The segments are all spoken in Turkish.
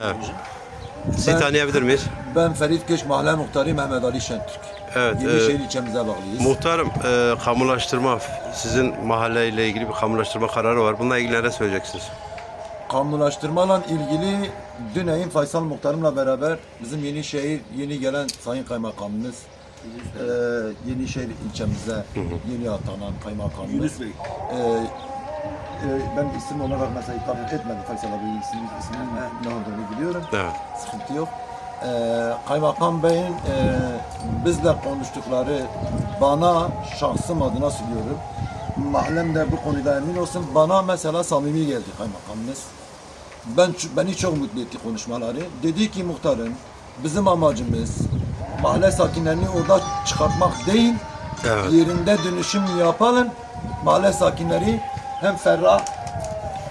Evet. Sizi Ben- tanıyabilir miyiz? Ben Ferit Köş Mahalle Muhtarı Mehmet Ali Şentürk. Evet, Yenişehir ilçemize bağlıyız. Muhtarım, e, kamulaştırma, sizin mahalleyle ilgili bir kamulaştırma kararı var. Bununla ilgili ne söyleyeceksiniz? Kamulaştırmayla ilgili dün Eyn Faysal Muhtarımla beraber bizim Yenişehir yeni gelen Sayın Kaymakamımız e, Yenişehir ilçemize yeni atanan Kaymakamımız Yunus Bey. e, e, ben isim olarak mesela hitap etmedi Faysal abi isim, isminin ne olduğunu biliyorum. Evet. sıkıntı yok. Ee, Kaymakam Bey'in e, bizle konuştukları bana şahsım adına söylüyorum. Mahallem de bu konuda emin olsun. Bana mesela samimi geldi kaymakamımız. Ben beni çok mutlu etti konuşmaları. Dedi ki muhtarım bizim amacımız mahalle sakinlerini orada çıkartmak değil. Evet. Yerinde dönüşüm yapalım. Mahalle sakinleri hem ferah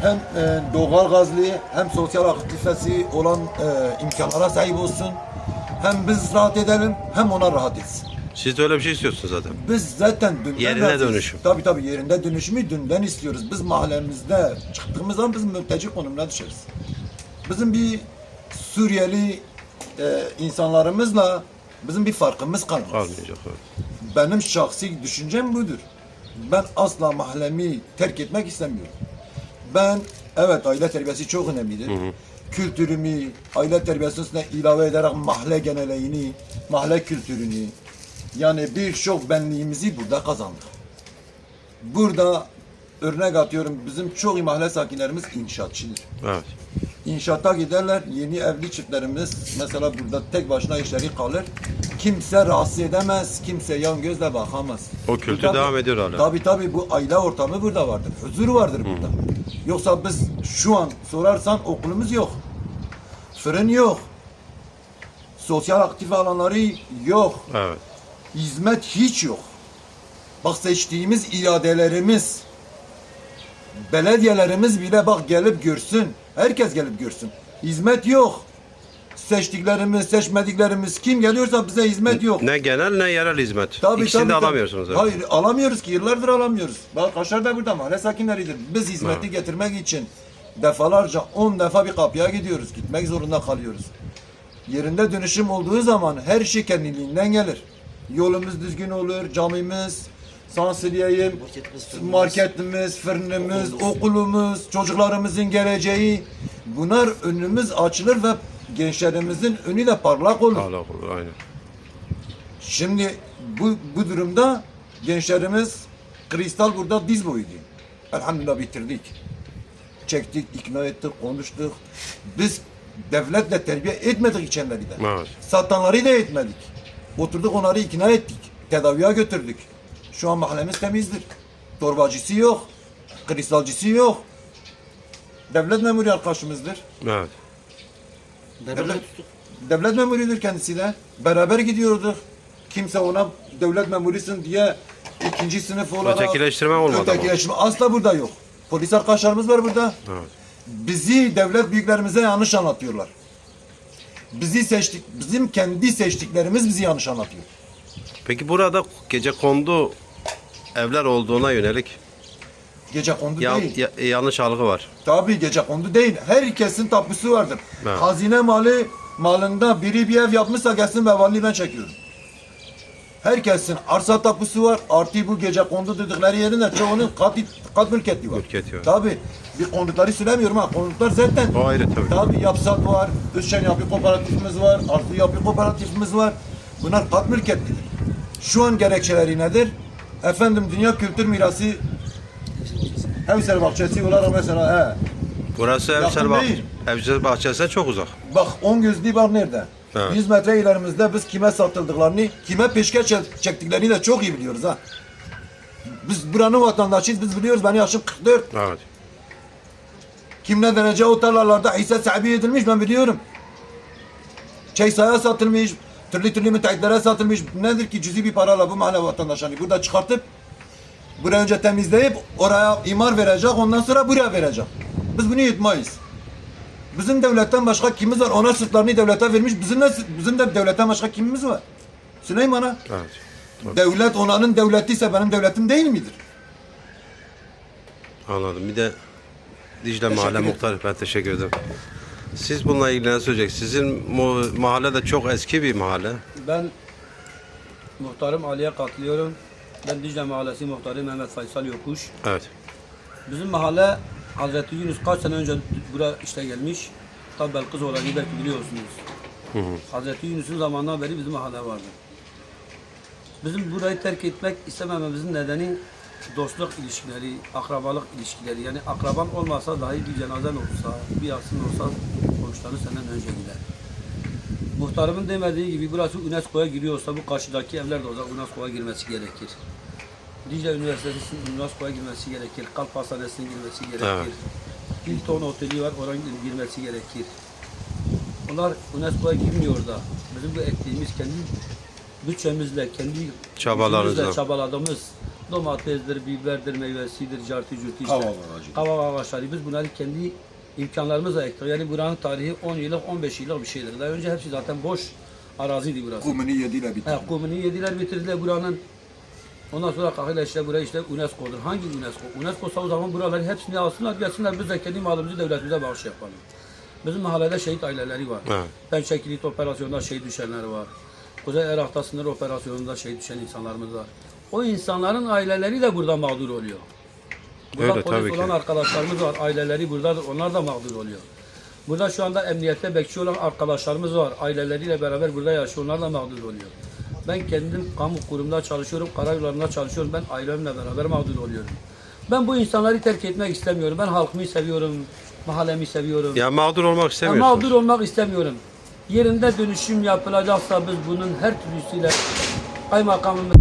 hem e, doğal gazlı hem sosyal aktifesi olan e, imkanlara sahip olsun. Hem biz rahat edelim hem ona rahat etsin. Siz de öyle bir şey istiyorsunuz zaten. Biz zaten dünden Yerine razıyız. dönüşüm. Tabii tabii yerinde dönüşümü dünden istiyoruz. Biz mahallemizde çıktığımız zaman biz mülteci konumuna düşeriz. Bizim bir Suriyeli e, insanlarımızla bizim bir farkımız kalmaz. Kalmayacak. evet. Benim şahsi düşüncem budur. Ben asla mahallemi terk etmek istemiyorum. Ben evet aile terbiyesi çok önemlidir. Kültürümü aile terbiyesi üstüne ilave ederek mahalle geneleğini, mahalle kültürünü yani birçok benliğimizi burada kazandık. Burada örnek atıyorum bizim çok mahalle sakinlerimiz inşaatçıdır. Evet. İnşaata giderler. Yeni evli çiftlerimiz mesela burada tek başına işleri kalır. Kimse rahatsız edemez. Kimse yan gözle bakamaz. O kültür Burada- devam ediyor hala. Tabii tabii bu aile ortamı burada vardır. Huzur vardır burada. Yoksa biz şu an sorarsan okulumuz yok. Fırın yok. Sosyal aktif alanları yok. Evet. Hizmet hiç yok. Bak seçtiğimiz iadelerimiz, belediyelerimiz bile bak gelip görsün. Herkes gelip görsün. Hizmet yok. Seçtiklerimiz, seçmediklerimiz kim geliyorsa bize hizmet yok. Ne genel ne yerel hizmet. Tabii, İkisini tabii, de tabii. alamıyorsunuz. Evet. Hayır alamıyoruz ki yıllardır alamıyoruz. Bak Kaşar da burada mahalle sakinleridir. Biz hizmeti getirmek için defalarca 10 defa bir kapıya gidiyoruz. Gitmek zorunda kalıyoruz. Yerinde dönüşüm olduğu zaman her şey kendiliğinden gelir. Yolumuz düzgün olur, camimiz, sansiliyeyim, marketimiz, fırınımız, okulumuz, çocuklarımızın geleceği. Bunlar önümüz açılır ve gençlerimizin önü de parlak olur. Hala olur. Aynen. Şimdi bu, bu durumda gençlerimiz kristal burada diz boyuydu. Elhamdülillah bitirdik. Çektik, ikna ettik, konuştuk. Biz devletle terbiye etmedik içenleri de. Evet. Satanları da etmedik. Oturduk onları ikna ettik. Tedaviye götürdük. Şu an mahallemiz temizdir. Torbacısı yok. Kristalcısı yok. Devlet memuru arkadaşımızdır. Evet. Devlet, devlet memuruydur kendisi de. Beraber gidiyorduk. Kimse ona devlet memurusun diye ikinci sınıf olarak... Ötekileştirme olmadı ama. Ötekileştirme asla burada yok. Polis arkadaşlarımız var burada. Evet. Bizi devlet büyüklerimize yanlış anlatıyorlar. Bizi seçtik, bizim kendi seçtiklerimiz bizi yanlış anlatıyor. Peki burada gece kondu evler olduğuna yönelik Gece kondu ya- değil. ya- yanlış algı var. Tabii gece kondu değil. Herkesin tapusu vardır. Evet. Hazine mali malında biri bir ev yapmışsa gelsin vebalini ben çekiyorum. Herkesin arsa tapusu var. Artı bu gece kondu dedikleri yerin de çoğunun kat, kat mülkiyeti var. Mülkiyeti var. Tabii. Bir konutları söylemiyorum ha. Konutlar zaten. O ayrı tabii. Tabii yapsat var. Üçgen yapı kooperatifimiz var. Artı yapı kooperatifimiz var. Bunlar kat mülkiyetlidir. Şu an gerekçeleri nedir? Efendim Dünya Kültür Mirası Hemşer bahçesi olarak mesela he, Burası Yakın Evsel, bah değil. Evsel bahçesine çok uzak. Bak 10 gözlü var nerede? Evet. 100 metre ilerimizde biz kime satıldıklarını, kime peşkeş çek- çektiklerini de çok iyi biliyoruz ha. Biz buranın vatandaşıyız, biz biliyoruz. Ben yaşım 44. Evet. Kim ne derece o tarlalarda hisse sahibi edilmiş ben biliyorum. Çeysaya satılmış, türlü türlü müteahhitlere satılmış. Nedir ki cüzi bir parayla bu mahalle vatandaşlarını burada çıkartıp buraya önce temizleyip oraya imar verecek ondan sonra buraya verecek. Biz bunu yutmayız. Bizim devletten başka kimimiz var? Ona sırtlarını devlete vermiş. Bizim de, bizim de devletten başka kimimiz var? Süleyman'a. Evet. Devlet onanın devletiyse benim devletim değil midir? Anladım. Bir de Dicle Teşekkür Mahalle. Muhtarı ben teşekkür ederim. Siz bununla ilgili ne söyleyecek? Sizin mahalle de çok eski bir mahalle. Ben muhtarım Ali'ye katılıyorum. Ben Dicle Mahallesi muhtarı Mehmet Faysal Yokuş. Evet. Bizim mahalle Hazreti Yunus kaç sene önce buraya işte gelmiş. Tabi Belkıs olayını belki biliyorsunuz. Hazreti Yunus'un zamanından beri bizim mahalle vardı. Bizim burayı terk etmek istemememizin nedeni dostluk ilişkileri, akrabalık ilişkileri. Yani akraban olmasa dahi bir cenazen olsa, bir yatsın olsa komşuları senden önce gider. Muhtarımın demediği gibi burası UNESCO'ya giriyorsa bu karşıdaki evler de o zaman UNESCO'ya girmesi gerekir. Dicle Üniversitesi'nin UNESCO'ya girmesi gerekir. Kalp Hastanesi'nin girmesi gerekir. Evet. Hilton Oteli var, oranın girmesi gerekir. Onlar UNESCO'ya girmiyor da. Bizim bu ektiğimiz kendi bütçemizle, kendi Çabalarınızla. gücümüzle çabaladığımız domatesdir, biberdir, meyvesidir, cartı cürtü işte. Kavak ağaçları. Biz bunları kendi imkanlarımızla ektik. Yani buranın tarihi 10 yıllık, 15 yıllık bir şeydir. Daha önce hepsi zaten boş araziydi burası. Kumunu yediyle bitti. He, kumunu yediler bitirdiler buranın. Ondan sonra kalkıyla işte buraya işte UNESCO'dur. Hangi UNESCO? UNESCO o zaman buraları hepsini alsınlar gelsinler biz de kendi malımızı devletimize bağış yapalım. Bizim mahallede şehit aileleri var. Evet. Pençe Kilit operasyonunda şehit düşenler var. Kuzey Irak'ta sınır operasyonunda şehit düşen insanlarımız var. O insanların aileleri de burada mağdur oluyor. Burada Öyle, polis tabii ki. olan arkadaşlarımız var. Aileleri buradadır. Onlar da mağdur oluyor. Burada şu anda emniyette bekçi olan arkadaşlarımız var. Aileleriyle beraber burada yaşıyor. Onlar da mağdur oluyor. Ben kendim kamu kurumunda çalışıyorum. Karayollarında çalışıyorum. Ben ailemle beraber mağdur oluyorum. Ben bu insanları terk etmek istemiyorum. Ben halkımı seviyorum. Mahallemi seviyorum. Ya mağdur olmak Ya istemiyorsunuz. mağdur olmak istemiyorum. Yerinde dönüşüm yapılacaksa biz bunun her türlüsüyle kaymakamımız